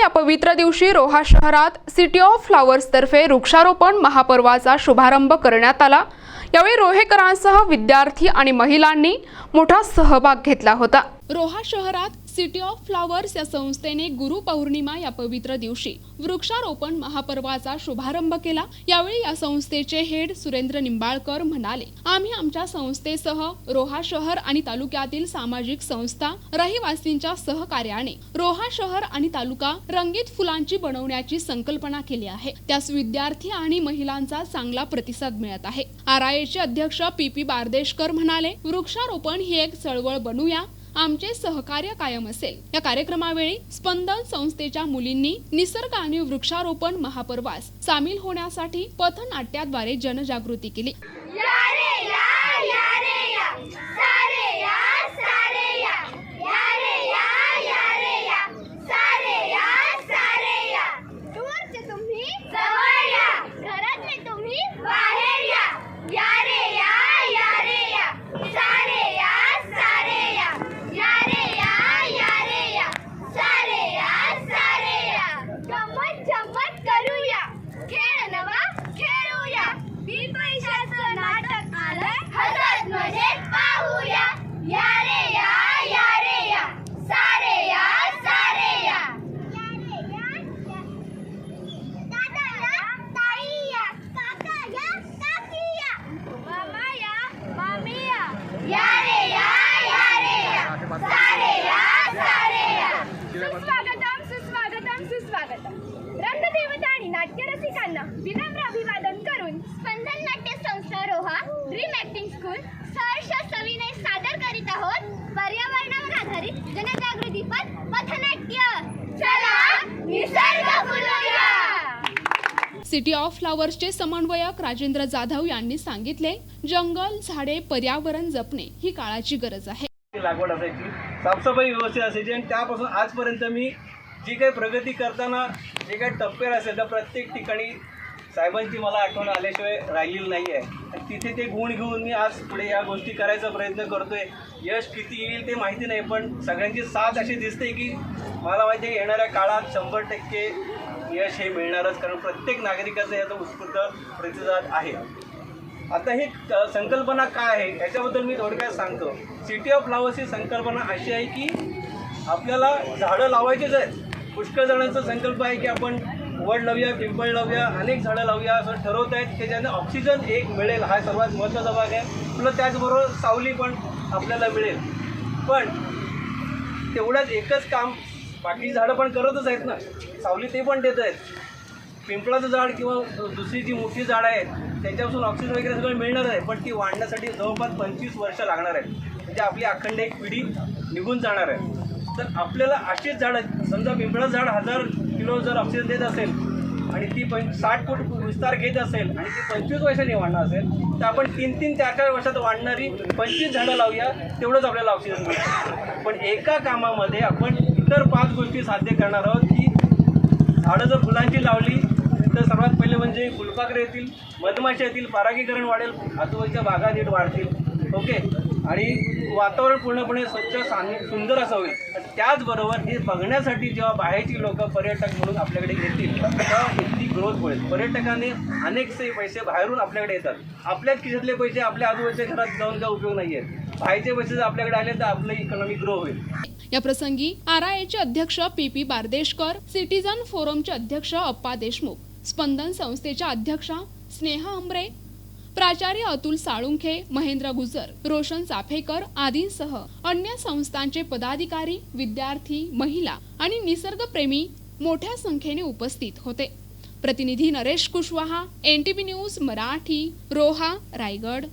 या पवित्र दिवशी रोहा शहरात सिटी ऑफ फ्लॉवर्स तर्फे वृक्षारोपण महापर्वाचा शुभारंभ करण्यात आला. यावेळी रोहेकरांसह विद्यार्थी आणि महिलांनी मोठा सहभाग घेतला होता. रोहा शहरात सिटी ऑफ फ्लॉवर्स या संस्थेने गुरु पौर्णिमा या पवित्र दिवशी वृक्षारोपण महापर्वाचा शुभारंभ केला. यावेळी या संस्थेचे हेड सुरेंद्र निंबाळकर म्हणाले आम्ही आमच्या संस्थेसह रोहा शहर आणि तालुक्यातील सामाजिक संस्था रहिवासींच्या सहकार्याने रोहा शहर आणि तालुका रंगीत फुलांची बनवण्याची संकल्पना केली आहे. त्यास विद्यार्थी आणि महिलांचा चांगला प्रतिसाद मिळत आहे. आरआयचे अध्यक्ष पी पी बारदेशकर म्हणाले वृक्षारोपण ही एक चळवळ बनूया. आमचे सहकार्य कायम असेल. या कार्यक्रमावेळी स्पंदन संस्थेच्या मुलींनी निसर्ग आणि वृक्षारोपण महापर्वास सामील होण्यासाठी पथनाट्याद्वारे जनजागृती केली या रे या या रे या सारे या सारे या या रे या या रे या सारे या सारे या दूरचे तुम्ही जवळ या घरातले तुम्ही बाहेर या या रे या या रे या सारे या सारे या या रे या या रे या सारे या सारे या गंमत जम्मत करूया खेळ नवा खेळूया बी पैशाचं नाटक आलंय हसत मजेत पाहूया या रे या या रे या सारे या सारे या दादा या ताई या काका या काकी या मामा या मामी या या रे या या रे या सारे या सारे या सुस्वागतम सुस्वागतम सुस्वागतम रंगदेवता आणि नाट्यरसिकांना विनम्र अभिवादन करून स्पंदन नाट्य संस्था रोहा ड्रीम ऍक्टिंग स्कूल सहर्ष सविनय सादर करीत आहोत. पर्यावरणावर आधारित जनजागृतीपर पथनाट्य. चला निसर्ग सिटी ऑफ फ्लॉवर्सचे समन्वयक राजेंद्र जाधव यांनी सांगितले जंगल झाडे पर्यावरण जपणे ही काळाची गरज आहे. लागवड असायची. साफसफाई व्यवस्थित असायची आणि त्यापासून आजपर्यंत मी जी काही प्रगती करताना जे काही टप्पे असेल त्या प्रत्येक ठिकाणी साहेबांची मला आठवण आल्याशिवाय राहिलेली नाही आहे आणि तिथे ते गुण घेऊन मी आज पुढे या गोष्टी करायचा प्रयत्न करतोय. यश किती येईल ते माहिती नाही पण सगळ्यांची साथ अशी दिसते की मला माहिती आहे येणाऱ्या काळात शंभर टक्के यश हे मिळणारच कारण प्रत्येक नागरिकाचा याचा उत्स्फूर्त प्रतिसाद आहे. आता ही संकल्पना काय आहे? याच्याबद्दल मी थोडक्यात सांगतो. सिटी ऑफ फ्लावर्स ही संकल्पना अशी आहे की आपल्याला झाडं लावायचीच आहेत. पुष्कळ जणांचा संकल्प आहे की आपण वड लावूया पिंपळ लावूया अनेक झाडं लावूया असं ठरवत आहेत की ज्याने ऑक्सिजन एक मिळेल. हा सर्वात महत्त्वाचा भाग आहे. पुन्हा त्याचबरोबर सावली पण आपल्याला मिळेल. पण तेवढंच एकच काम बाकी झाडं पण करतच आहेत ना. सावली ते पण देत आहेत. पिंपळाचं झाड किंवा दुसरी जी मोठी झाडं आहेत त्याच्यापासून ऑक्सिजन वगैरे सगळं मिळणार आहे पण ती वाढण्यासाठी जवळपास पंचवीस वर्ष लागणार आहेत. म्हणजे आपली अखंड एक पिढी निघून जाणार आहे. तर आपल्याला अशीच झाडं समजा पिंपळं झाड हजार किलो जर ऑक्सिजन देत असेल आणि ती पं साठ फूट विस्तार घेत असेल आणि ती पंचवीस वर्षांनी वाढणार असेल तर आपण तीन तीन चार चार वर्षात वाढणारी पंचवीस झाडं लावूया तेवढंच आपल्याला ऑक्सिजन मिळेल. पण एका कामामध्ये आपण इतर पाच गोष्टी साध्य करणार आहोत की झाडं जर फुलांची लावली तर सर्वात पहिले म्हणजे फुलपाखरे येतील मधमाशा येतील परागीकरण वाढेल आजूबाजूच्या बागा नीट वाढतील. ओके? आणि वातावरण पूर्णपणे स्वच्छ सांग सुंदर असं होईल. त्याचबरोबर हे बघण्यासाठी जेव्हा बाहेरची लोक पर्यटक म्हणून आपल्याकडे येतील तेव्हा इतकी ग्रोथ होईल. पर्यटकाने अनेकसे पैसे बाहेरून आपल्याकडे येतात. आपल्याच खिशातले पैसे आपल्या आजूबाजूच्या घरात जाऊन काय उपयोग नाही आहेत बाहेरचे पैसे जर आपल्याकडे आले तर आपलं इकॉनॉमी ग्रो होईल. या प्रसंगी आर आरआयचे अध्यक्ष पी पी बारदेशकर सिटीजन फोरमचे अध्यक्ष अप्पा देशमुख स्पंदन संस्थेच्या अध्यक्षा स्नेहा अंबरे प्राचार्य अतुल साळुंखे महेंद्र गुजर रोशन चाफेकर आदींसह अन्य संस्थांचे पदाधिकारी विद्यार्थी महिला आणि निसर्गप्रेमी मोठ्या संख्येने उपस्थित होते. प्रतिनिधी Naresh Kushwaha N T news Marathi Roha Raigad.